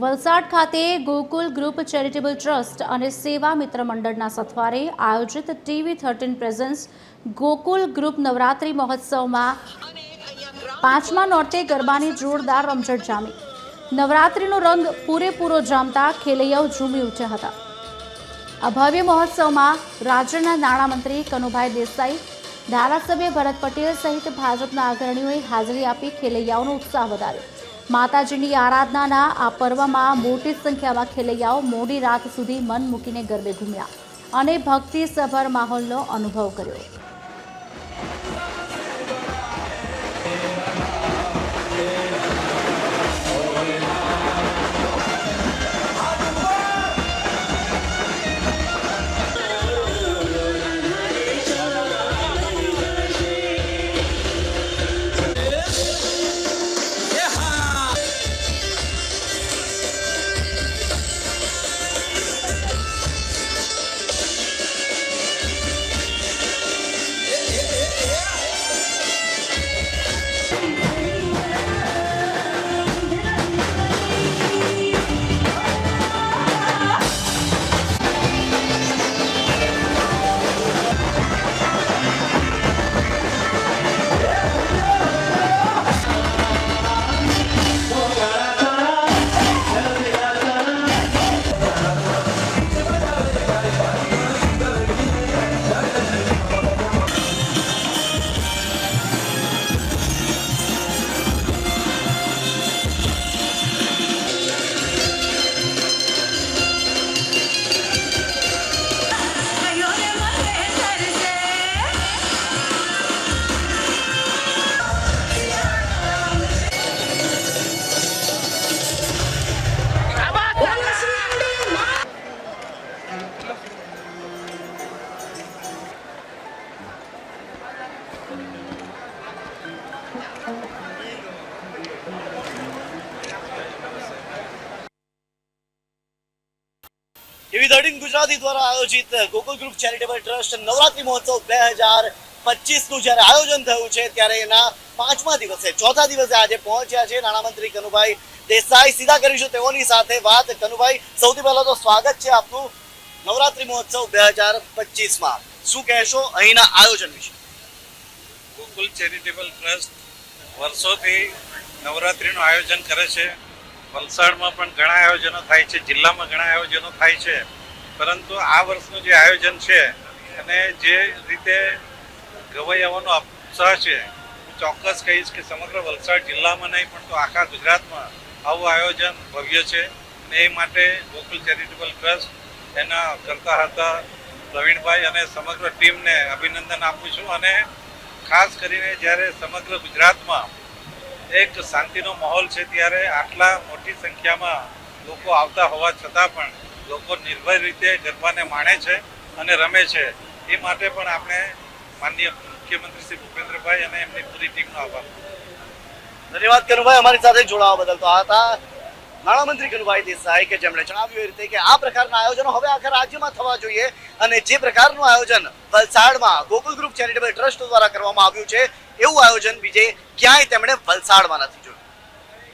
વલસાડ ખાતે Gokul group charitable trust અને સેવા મિત્ર મંડળના સથવારે આયોજિત TV thirteen presents Gokul group Navratri મહોત્સવમાં પાંચમા નોરતે ગરબાની જોરદાર રમઝટ જામી. નવરાત્રિનો રંગ પૂરેપૂરો જામતા ખેલૈયાઓ ઝૂમી ઉઠ્યા હતા. આ ભવ્ય મહોત્સવમાં રાજ્યના નાણામંત્રી કનુભાઈ દેસાઈ, ધારાસભ્ય ભરત પટેલ સહિત ભાજપના અગ્રણીઓએ હાજરી આપી ખેલૈયાઓનો ઉત્સાહ વધાર્યો. માતાજીની આરાધનાના આ પર્વમાં મોટી સંખ્યામાં ખેલૈયાઓ મોડી રાત સુધી મન મૂકીને ગરબે ઘૂમ્યા અને ભક્તિસભર માહોલનો અનુભવ કર્યો. પાંચમા દિવસે, ચોથા દિવસે આજે પહોંચ્યા છે નાણામંત્રી કનુભાઈ દેસાઈ. સીધા કરીશું તેઓની સાથે વાત. કનુભાઈ, સૌથી પહેલા તો સ્વાગત છે આપનું નવરાત્રી મહોત્સવ બે હજાર પચીસમાં શું કહેશો અહીંના આયોજન વિશે? ગોકુલ ચેરિટેબલ ટ્રસ્ટ વર્ષોથી નવરાત્રિનું આયોજન કરે છે. વલસાડમાં પણ ઘણા આયોજનો થાય છે, જિલ્લામાં ઘણા આયોજનો થાય છે. પરંતુ આ વર્ષનું જે આયોજન છે અને જે રીતે ગવૈયાઓનો ઉત્સાહ છે, હું ચોક્કસ કહીશ કે સમગ્ર વલસાડ જિલ્લામાં નહીં, પણ તો આખા ગુજરાતમાં આવું આયોજન ભવ્ય છે. અને એ માટે ગોકુલ ચેરિટેબલ ટ્રસ્ટ એના કરતા હતા પ્રવીણભાઈ અને સમગ્ર ટીમને અભિનંદન આપું છું અને ખાસ કરીને જ્યારે સમગ્ર ગુજરાતમાં એક શાંતિનો માહોલ છે ત્યારે આટલા મોટી સંખ્યામાં લોકો આવતા હોવા છતાં પણ લોકો નિર્ભય રીતે ગરબાને માણે છે અને રમે છે. એ માટે પણ આપણે માનનીય મુખ્યમંત્રી શ્રી ભૂપેન્દ્રભાઈ અને એમની પૂરી ટીમનો આભાર ધન્યવાદ કનુભાઈ, અમારી સાથે જોડાવા બદલ તો આ હતા. નાણામંત્રી કનુભાઈ દેસાઈ કે જેમણે જણાવ્યું એ રીતે કે આ પ્રકારના આયોજનો હવે આખા રાજ્યમાં થવા જોઈએ અને જે પ્રકારનું આયોજન વલસાડમાં ગોકુલ ગ્રુપ ચેરિટેબલ ટ્રસ્ટ દ્વારા કરવામાં આવ્યું છે, એવું આયોજન બીજે ક્યાંય તેમણે વલસાડમાં નથી જોયું.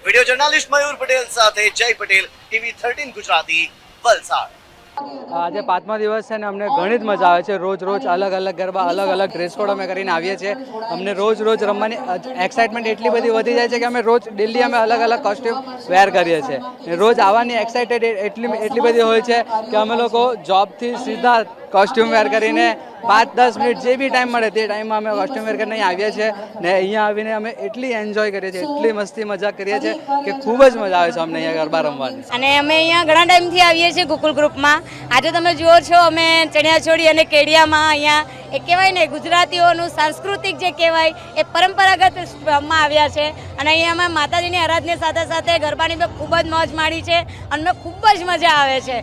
વીડિયો જર્નાલિસ્ટ મયુર પટેલ સાથે જય પટેલ, ટીવી થર્ટીન ગુજરાતી, વલસાડ. આજે પાંચમા દિવસ છે ને અમને ઘણી જ મજા આવે છે. રોજ રોજ અલગ અલગ ગરબા, અલગ અલગ ડ્રેસ કોડ અમે કરીને આવીએ છીએ. અમને રોજ રોજ રમવાની એક્સાઇટમેન્ટ એટલી બધી વધી જાય છે કે અમે રોજ ડેલી અમે અલગ અલગ કોસ્ટ્યુમ વેર કરીએ છીએ. રોજ આવવાની એક્સાઇટેડ એટલી એટલી બધી હોય છે કે અમે લોકો જોબથી સીધા કોસ્ટ્યુમ વેર કરીને પાંચ દસ મિનિટ જે બી ટાઈમ મળે તે ટાઈમમાં અમે કોસ્ટ્યુમ વેર કરીને આવીએ છીએ ને અહીંયા આવીને અમે એટલી એન્જોય કરીએ છીએ એટલી મસ્તી મજા કરીએ છીએ કે ખૂબ જ મજા આવે છે અમને અહીંયા ગરબા રમવાની. અને અમે અહીંયા ઘણા ટાઈમથી આવીએ છીએ ગોકુલ ગ્રુપમાં આજે તમે જુઓ છો અમે ચણિયાચોળી અને કેડિયામાં અહીંયા એ કહેવાય ને ગુજરાતીઓનું સાંસ્કૃતિક જે કહેવાય એ પરંપરાગતમાં આવ્યા છે. અને અહીંયા અમે માતાજીની આરાધના સાથે સાથે ગરબાની બી ખૂબ જ મોજ માણી છે. અને ખૂબ જ મજા આવે છે.